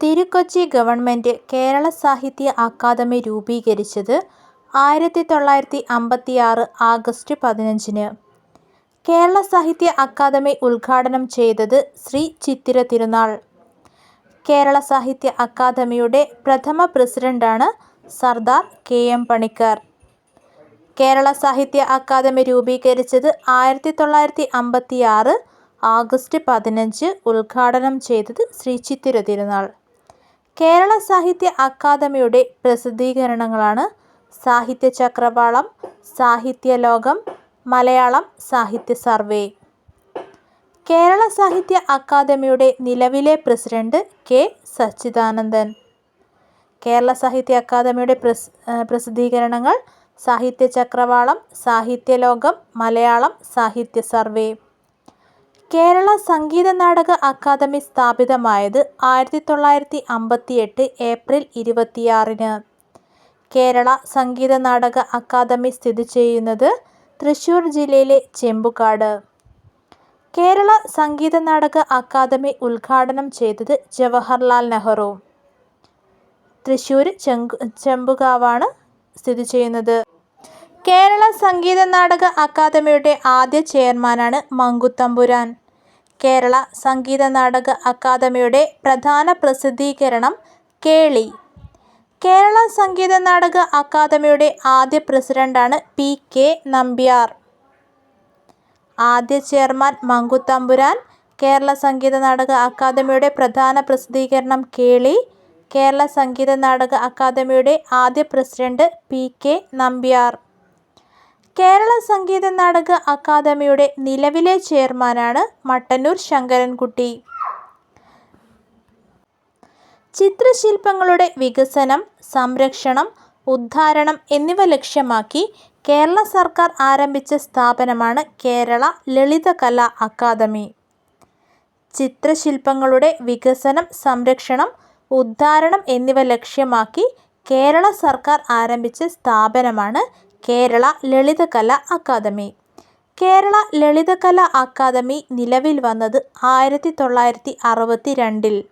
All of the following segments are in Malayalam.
തിരുക്കൊച്ചി ഗവൺമെന്റ് കേരള സാഹിത്യ അക്കാദമി രൂപീകരിച്ചത് ആയിരത്തി തൊള്ളായിരത്തി അമ്പത്തിയാറ് ആഗസ്റ്റ് പതിനഞ്ചിന്. കേരള സാഹിത്യ അക്കാദമി ഉദ്ഘാടനം ചെയ്തത് ശ്രീ ചിത്തിര തിരുനാൾ. കേരള സാഹിത്യ അക്കാദമിയുടെ പ്രഥമ പ്രസിഡന്റാണ് സർദാർ കെ. എം. പണിക്കർ. കേരള സാഹിത്യ അക്കാദമി രൂപീകരിച്ചത് ആയിരത്തി തൊള്ളായിരത്തി അമ്പത്തിയാറ് ആഗസ്റ്റ് പതിനഞ്ച്. ഉദ്ഘാടനം ചെയ്തത് ശ്രീ ചിത്തിര തിരുനാൾ. കേരള സാഹിത്യ അക്കാദമിയുടെ പ്രസിദ്ധീകരണങ്ങളാണ് സാഹിത്യ ചക്രവാളം സാഹിത്യ ലോകം മലയാളം സാഹിത്യ സർവേ. കേരള സാഹിത്യ അക്കാദമിയുടെ നിലവിലെ പ്രസിഡന്റ് കെ. സച്ചിദാനന്ദൻ. കേരള സാഹിത്യ അക്കാദമിയുടെ പ്രസിദ്ധീകരണങ്ങൾ സാഹിത്യ ചക്രവാളം സാഹിത്യലോകം, മലയാളം സാഹിത്യ സർവേ. കേരള സംഗീത നാടക അക്കാദമി സ്ഥാപിതമായത് ആയിരത്തി തൊള്ളായിരത്തി അമ്പത്തിയെട്ട് ഏപ്രിൽ ഇരുപത്തിയാറിന്. കേരള സംഗീത നാടക അക്കാദമി സ്ഥിതി ചെയ്യുന്നത് തൃശ്ശൂർ ജില്ലയിലെ ചെമ്പുകാട്. കേരള സംഗീത നാടക അക്കാദമി ഉദ്ഘാടനം ചെയ്തത് ജവഹർലാൽ നെഹ്റു. തൃശ്ശൂർ ചെങ്കു ചെമ്പുകാവാണ് സ്ഥിതിചെയ്യുന്നത്. കേരള സംഗീത നാടക അക്കാദമിയുടെ ആദ്യ ചെയർമാനാണ് മങ്കുത്തമ്പുരാൻ. കേരള സംഗീത നാടക അക്കാദമിയുടെ പ്രധാന പ്രസിദ്ധീകരണം കേളി. കേരള സംഗീത നാടക അക്കാദമിയുടെ ആദ്യ പ്രസിഡന്റാണ് പി. കെ. നമ്പ്യാർ. ആദ്യ ചെയർമാൻ മങ്കുത്തമ്പുരാൻ. കേരള സംഗീത നാടക അക്കാദമിയുടെ പ്രധാന പ്രസിദ്ധീകരണം കേളി. കേരള സംഗീത നാടക അക്കാദമിയുടെ ആദ്യ president P. K. Nambiar. Kerala Sangeetha Nataka അക്കാദമിയുടെ നിലവിലെ ചെയർമാനാണ് മട്ടന്നൂർ ശങ്കരൻകുട്ടി. ചിത്രശില്പങ്ങളുടെ വികസനം, സംരക്ഷണം, ഉദ്ധാരണം എന്നിവ ലക്ഷ്യമാക്കി കേരള സർക്കാർ ആരംഭിച്ച സ്ഥാപനമാണ് കേരള ലളിതകലാ അക്കാദമി. ചിത്രശില്പങ്ങളുടെ വികസനം, സംരക്ഷണം, ഉദ്ധാരണം എന്നിവ ലക്ഷ്യമാക്കി കേരള സർക്കാർ ആരംഭിച്ച സ്ഥാപനമാണ് കേരള ലളിതകലാ അക്കാദമി. കേരള ലളിതകലാ അക്കാദമി നിലവിൽ വന്നത് ആയിരത്തി തൊള്ളായിരത്തി അറുപത്തി രണ്ടിൽ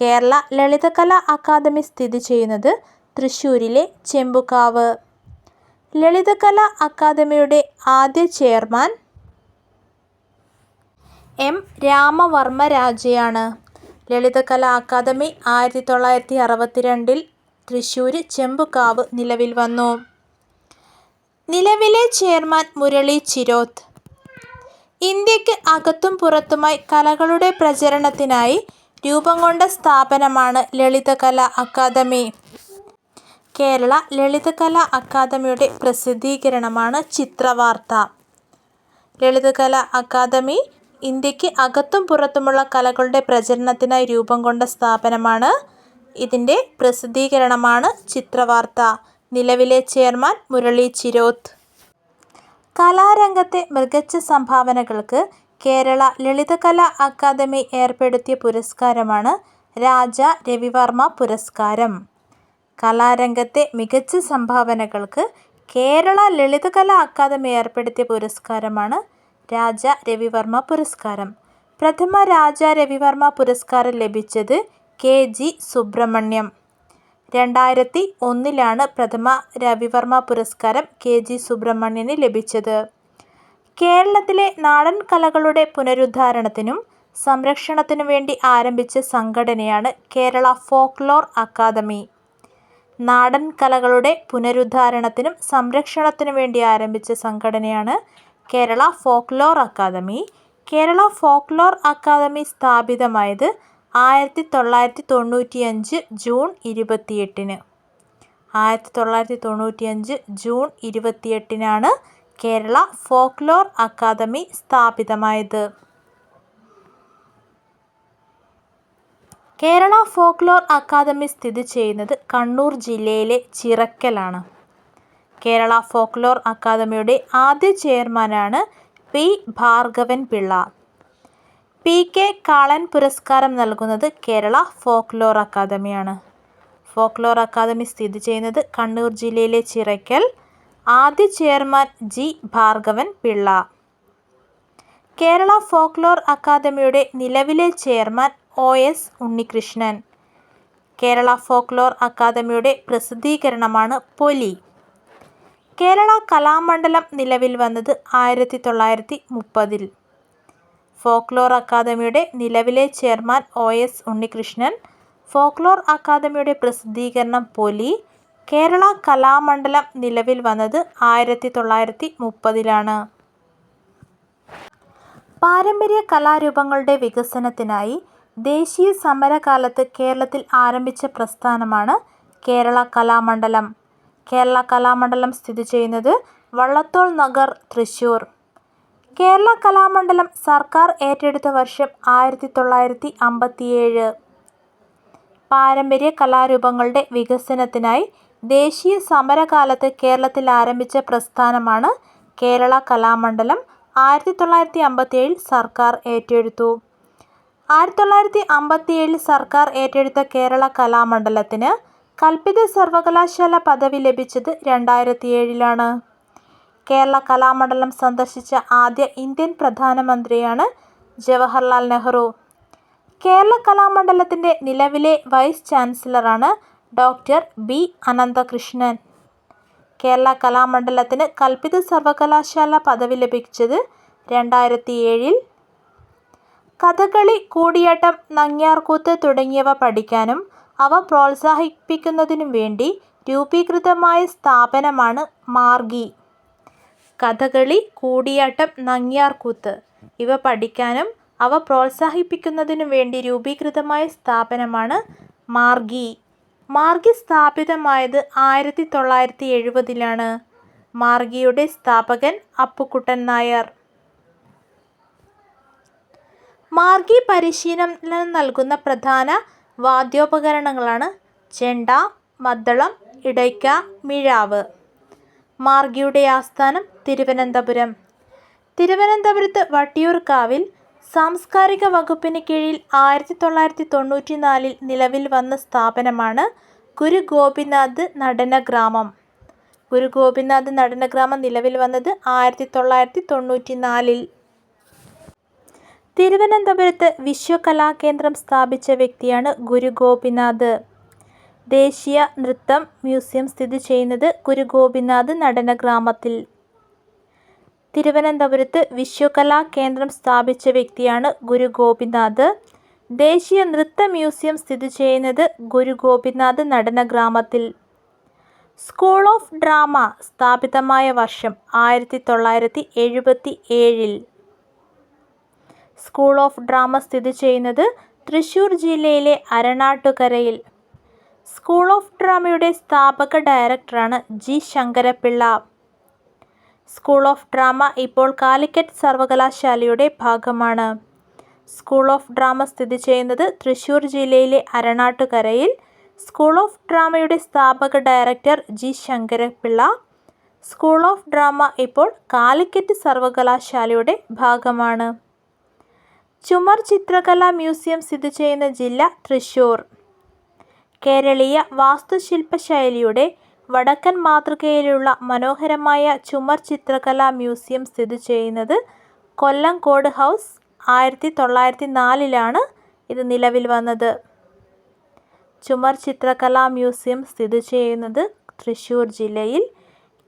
കേരള ലളിതകലാ അക്കാദമി സ്ഥിതി ചെയ്യുന്നത് തൃശ്ശൂരിലെ ചെമ്പുക്കാവ് ലളിതകലാ അക്കാദമിയുടെ ആദ്യ ചെയർമാൻ എം. രാമവർമ്മ രാജയാണ് ലളിതകലാ അക്കാദമി ആയിരത്തി തൊള്ളായിരത്തി അറുപത്തിരണ്ടിൽ തൃശ്ശൂർ ചെമ്പുകാവ് നിലവിൽ വന്നു. നിലവിലെ ചെയർമാൻ മുരളി ചിരോത്ത്. ഇന്ത്യയ്ക്ക് അകത്തും പുറത്തുമായി കലകളുടെ പ്രചരണത്തിനായി രൂപം കൊണ്ട സ്ഥാപനമാണ് ലളിതകലാ അക്കാദമി. കേരള ലളിതകലാ അക്കാദമിയുടെ പ്രസിദ്ധീകരണമാണ് ചിത്രവാർത്ത. ലളിതകലാ അക്കാദമി ഇന്ത്യയ്ക്ക് അകത്തും പുറത്തുമുള്ള കലകളുടെ പ്രചരണത്തിനായി രൂപം കൊണ്ട സ്ഥാപനമാണ്. ഇതിന്റെ പ്രസിദ്ധീകരണമാണ് ചിത്രവാർത്ത. നിലവിലെ ചെയർമാൻ മുരളി ചിരോത്ത്. കലാരംഗത്തെ മികച്ച സംഭാവനകൾക്ക് കേരള ലളിതകലാ അക്കാദമി ഏർപ്പെടുത്തിയ പുരസ്കാരമാണ് രാജ രവിവർമ്മ പുരസ്കാരം. കലാരംഗത്തെ മികച്ച സംഭാവനകൾക്ക് കേരള ലളിതകലാ അക്കാദമി ഏർപ്പെടുത്തിയ പുരസ്കാരമാണ് രാജ രവിവർമ്മ പുരസ്കാരം. പ്രഥമ രാജ രവിവർമ്മ പുരസ്കാരം ലഭിച്ചത് കെ. ജി. സുബ്രഹ്മണ്യം. രണ്ടായിരത്തി ഒന്നിലാണ് പ്രഥമ രവിവർമ്മ പുരസ്കാരം കെ. ജി. സുബ്രഹ്മണ്യന് ലഭിച്ചത്. കേരളത്തിലെ നാടൻ കലകളുടെ പുനരുദ്ധാരണത്തിനും സംരക്ഷണത്തിനു വേണ്ടി ആരംഭിച്ച സംഘടനയാണ് കേരള ഫോക്ലോർ അക്കാദമി. നാടൻ കലകളുടെ പുനരുദ്ധാരണത്തിനും സംരക്ഷണത്തിനു വേണ്ടി ആരംഭിച്ച സംഘടനയാണ് Kerala folklore academy. Kerala folklore academy സ്ഥാപിതമായത് ആയിരത്തി തൊള്ളായിരത്തി തൊണ്ണൂറ്റിയഞ്ച് ജൂൺ ഇരുപത്തിയെട്ടിന്. ആയിരത്തി തൊള്ളായിരത്തി തൊണ്ണൂറ്റിയഞ്ച് ജൂൺ ഇരുപത്തിയെട്ടിനാണ് കേരള ഫോക്ലോർ അക്കാദമി സ്ഥാപിതമായത്. കേരള ഫോക്ലോർ അക്കാദമി സ്ഥിതി ചെയ്യുന്നത് കണ്ണൂർ ജില്ലയിലെ ചിറക്കലാണ്. കേരള ഫോക്ലോർ അക്കാദമിയുടെ ആദ്യ ചെയർമാനാണ് P. Bhargavan Pillai. P. K. Kalan പുരസ്കാരം നൽകുന്നത് കേരള ഫോക്ലോർ അക്കാദമിയാണ്. ഫോക്ലോർ അക്കാദമി സ്ഥിതി ചെയ്യുന്നത് കണ്ണൂർ ജില്ലയിലെ ചിറയ്ക്കൽ ആദ്യ chairman G. Bhargavan Pillai Kerala folklore അക്കാദമിയുടെ നിലവിലെ chairman O. S. Unnikrishnan. Kerala folklore അക്കാദമിയുടെ പ്രസിദ്ധീകരണമാണ് പൊലി. കേരള കലാമണ്ഡലം നിലവിൽ വന്നത് ആയിരത്തി തൊള്ളായിരത്തി മുപ്പതിൽ. ഫോക്ലോർ അക്കാദമിയുടെ നിലവിലെ chairman O. S. Unnikrishnan. Folklore അക്കാദമിയുടെ പ്രസിദ്ധീകരണം പൊലി. കേരള കലാമണ്ഡലം നിലവിൽ വന്നത് ആയിരത്തി തൊള്ളായിരത്തി മുപ്പതിലാണ്. പാരമ്പര്യ കലാരൂപങ്ങളുടെ വികസനത്തിനായി ദേശീയ സമരകാലത്ത് കേരളത്തിൽ ആരംഭിച്ച പ്രസ്ഥാനമാണ് കേരള കലാമണ്ഡലം. കേരള കലാമണ്ഡലം സ്ഥിതി ചെയ്യുന്നത് വള്ളത്തോൾ നഗർ, തൃശ്ശൂർ. കേരള കലാമണ്ഡലം സർക്കാർ ഏറ്റെടുത്ത വർഷം ആയിരത്തി തൊള്ളായിരത്തി അമ്പത്തിയേഴ്. പാരമ്പര്യ കലാരൂപങ്ങളുടെ വികസനത്തിനായി ദേശീയ സമരകാലത്ത് കേരളത്തിൽ ആരംഭിച്ച പ്രസ്ഥാനമാണ് കേരള കലാമണ്ഡലം. ആയിരത്തി തൊള്ളായിരത്തി അമ്പത്തിയേഴിൽ സർക്കാർ ഏറ്റെടുത്തു. ആയിരത്തി തൊള്ളായിരത്തി അമ്പത്തിയേഴിൽ സർക്കാർ ഏറ്റെടുത്ത കേരള കലാമണ്ഡലത്തിന് കൽപ്പിത സർവകലാശാല പദവി ലഭിച്ചത് രണ്ടായിരത്തിയേഴിലാണ്. കേരള കലാമണ്ഡലം സന്ദർശിച്ച ആദ്യ ഇന്ത്യൻ പ്രധാനമന്ത്രിയാണ് ജവഹർലാൽ നെഹ്റു. കേരള കലാമണ്ഡലത്തിന്റെ നിലവിലെ വൈസ് ചാൻസലറാണ് ഡോക്ടർ ബി. അനന്തകൃഷ്ണൻ. കേരള കലാമണ്ഡലത്തിന് കൽപ്പിത സർവകലാശാല പദവി ലഭിച്ചത് രണ്ടായിരത്തി ഏഴിൽ കഥകളി, കൂടിയാട്ടം, നങ്ങ്യാർകൂത്ത് തുടങ്ങിയവ പഠിക്കാനും അവ പ്രോത്സാഹിപ്പിക്കുന്നതിനും വേണ്ടി രൂപീകൃതമായ സ്ഥാപനമാണ് മാർഗി. കഥകളി, കൂടിയാട്ടം, നങ്ങിയാർകൂത്ത് ഇവ പഠിക്കാനും അവ പ്രോത്സാഹിപ്പിക്കുന്നതിനും വേണ്ടി രൂപീകൃതമായ സ്ഥാപനമാണ് മാർഗി. മാർഗി സ്ഥാപിതമായത് ആയിരത്തി തൊള്ളായിരത്തി എഴുപതിലാണ്. മാർഗിയുടെ സ്ഥാപകൻ അപ്പുക്കുട്ടൻ നായർ. മാർഗി പരിശീലനം നൽകുന്ന പ്രധാന വാദ്യോപകരണങ്ങളാണ് ചെണ്ട, മദ്ദളം, ഇടയ്ക്ക, മിഴാവ്. മാർഗിയുടെ ആസ്ഥാനം തിരുവനന്തപുരം. തിരുവനന്തപുരത്ത് വട്ടിയൂർക്കാവിൽ സാംസ്കാരിക വകുപ്പിന് കീഴിൽ ആയിരത്തി തൊള്ളായിരത്തി തൊണ്ണൂറ്റിനാലിൽ നിലവിൽ വന്ന സ്ഥാപനമാണ് ഗുരു ഗോപിനാഥ് നടനഗ്രാമം. ഗുരു ഗോപിനാഥ് നടനഗ്രാമം നിലവിൽ വന്നത് ആയിരത്തി തൊള്ളായിരത്തി തൊണ്ണൂറ്റിനാലിൽ. തിരുവനന്തപുരത്ത് വിശ്വകലാകേന്ദ്രം സ്ഥാപിച്ച വ്യക്തിയാണ് ഗുരു ഗോപിനാഥ്. ദേശീയ നൃത്തം മ്യൂസിയം സ്ഥിതി ചെയ്യുന്നത് ഗുരു ഗോപിനാഥ് നടനഗ്രാമത്തിൽ. തിരുവനന്തപുരത്ത് വിശ്വകലാ കേന്ദ്രം സ്ഥാപിച്ച വ്യക്തിയാണ് ഗുരു ഗോപിനാഥ്. ദേശീയ നൃത്ത മ്യൂസിയം സ്ഥിതി ചെയ്യുന്നത് ഗുരു ഗോപിനാഥ് നടന ഗ്രാമത്തിൽ സ്കൂൾ ഓഫ് ഡ്രാമ സ്ഥാപിതമായ വർഷം ആയിരത്തി തൊള്ളായിരത്തി എഴുപത്തി ഏഴിൽ സ്കൂൾ ഓഫ് ഡ്രാമ സ്ഥിതി ചെയ്യുന്നത് തൃശ്ശൂർ ജില്ലയിലെ അരണാട്ടുകരയിൽ. സ്കൂൾ ഓഫ് ഡ്രാമയുടെ സ്ഥാപക ഡയറക്ടറാണ് G. Sankara Pillai school of drama ഇപ്പോൾ കാലിക്കറ്റ് സർവകലാശാലയുടെ ഭാഗമാണ്. സ്കൂൾ ഓഫ് ഡ്രാമ സ്ഥിതി ചെയ്യുന്നത് തൃശൂർ ജില്ലയിലെ അരണാട്ടുകരയിൽ. സ്കൂൾ ഓഫ് ഡ്രാമയുടെ സ്ഥാപക director G. Sankara Pillai school of drama ഇപ്പോൾ കാലിക്കറ്റ് സർവകലാശാലയുടെ ഭാഗമാണ്. ചുമർ ചിത്രകലാ മ്യൂസിയം സ്ഥിതി ചെയ്യുന്ന ജില്ല തൃശ്ശൂർ. കേരളീയ വാസ്തുശില്പശൈലിയുടെ വടക്കൻ മാതൃകയിലുള്ള മനോഹരമായ ചുമർ ചിത്രകലാ മ്യൂസിയം സ്ഥിതി സ്ഥിതിചെയ്യുന്നത് കോഡ് ഹൗസ്. ആയിരത്തി തൊള്ളായിരത്തി നാലിലാണ് ഇത് നിലവിൽ വന്നത്. ചുമർ ചിത്രകലാ മ്യൂസിയം സ്ഥിതി ചെയ്യുന്നത് തൃശ്ശൂർ ജില്ലയിൽ.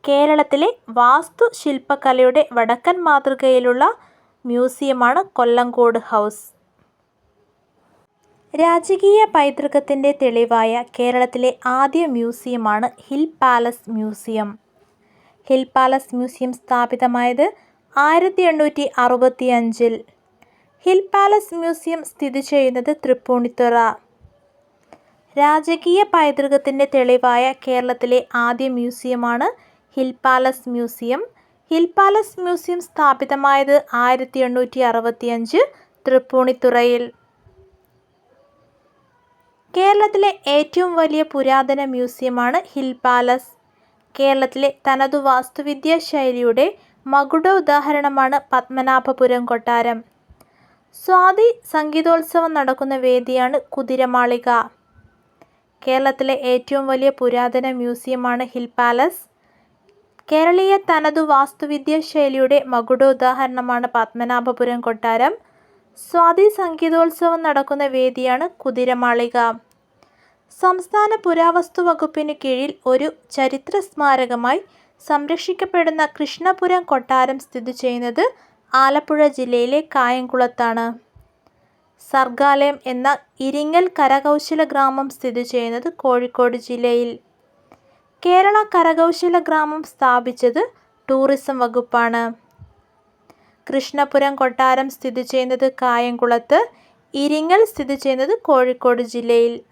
കേരളത്തിലെ വാസ്തുശില്പകലയുടെ വടക്കൻ മാതൃകയിലുള്ള മ്യൂസിയമാണ് കൊല്ലംകോട് ഹൗസ്. രാജകീയ പൈതൃകത്തിന്റെ തെളിവായ കേരളത്തിലെ ആദ്യ മ്യൂസിയമാണ് hill palace museum. Hill palace museum സ്ഥാപിതമായത് ആയിരത്തി എണ്ണൂറ്റി അറുപത്തി അഞ്ചിൽ ഹിൽ പാലസ് മ്യൂസിയം സ്ഥിതി ചെയ്യുന്നത് തൃപ്പൂണിത്തുറ. രാജകീയ പൈതൃകത്തിന്റെ തെളിവായ കേരളത്തിലെ ആദ്യ മ്യൂസിയമാണ് hill palace museum. Hill palace museum സ്ഥാപിതമായത് ആയിരത്തി എണ്ണൂറ്റി അറുപത്തിയഞ്ച് തൃപ്പൂണിത്തുറയിൽ. കേരളത്തിലെ ഏറ്റവും വലിയ പുരാതന മ്യൂസിയമാണ് ഹിൽ പാലസ്. കേരളത്തിലെ തനതു വാസ്തുവിദ്യാ ശൈലിയുടെ മകുട ഉദാഹരണമാണ് പത്മനാഭപുരം കൊട്ടാരം. സ്വാതി സംഗീതോത്സവം നടക്കുന്ന വേദിയാണ് കുതിരമാളിക. കേരളത്തിലെ ഏറ്റവും വലിയ പുരാതന മ്യൂസിയമാണ് ഹിൽ പാലസ്. കേരളീയ തനതു വാസ്തുവിദ്യാ ശൈലിയുടെ മകുട ഉദാഹരണമാണ് പത്മനാഭപുരം കൊട്ടാരം. സ്വാതി സംഗീതോത്സവം നടക്കുന്ന വേദിയാണ് കുതിരമാളിക. സംസ്ഥാന പുരാവസ്തു വകുപ്പിന് കീഴിൽ ഒരു ചരിത്ര സ്മാരകമായി സംരക്ഷിക്കപ്പെടുന്ന കൃഷ്ണപുരം കൊട്ടാരം സ്ഥിതി ചെയ്യുന്നത് ആലപ്പുഴ ജില്ലയിലെ കായംകുളത്താണ്. സർഗാലയം എന്ന ഇരിങ്ങൽ കരകൗശല ഗ്രാമം സ്ഥിതി ചെയ്യുന്നത് കോഴിക്കോട് ജില്ലയിൽ. കേരള കരകൗശല ഗ്രാമം സ്ഥാപിച്ചത് ടൂറിസം വകുപ്പാണ്. കൃഷ്ണപുരം കൊട്ടാരം സ്ഥിതി ചെയ്യുന്നത് കായംകുളത്ത്. ഇരിങ്ങൽ സ്ഥിതി ചെയ്യുന്നത് കോഴിക്കോട് ജില്ലയിൽ.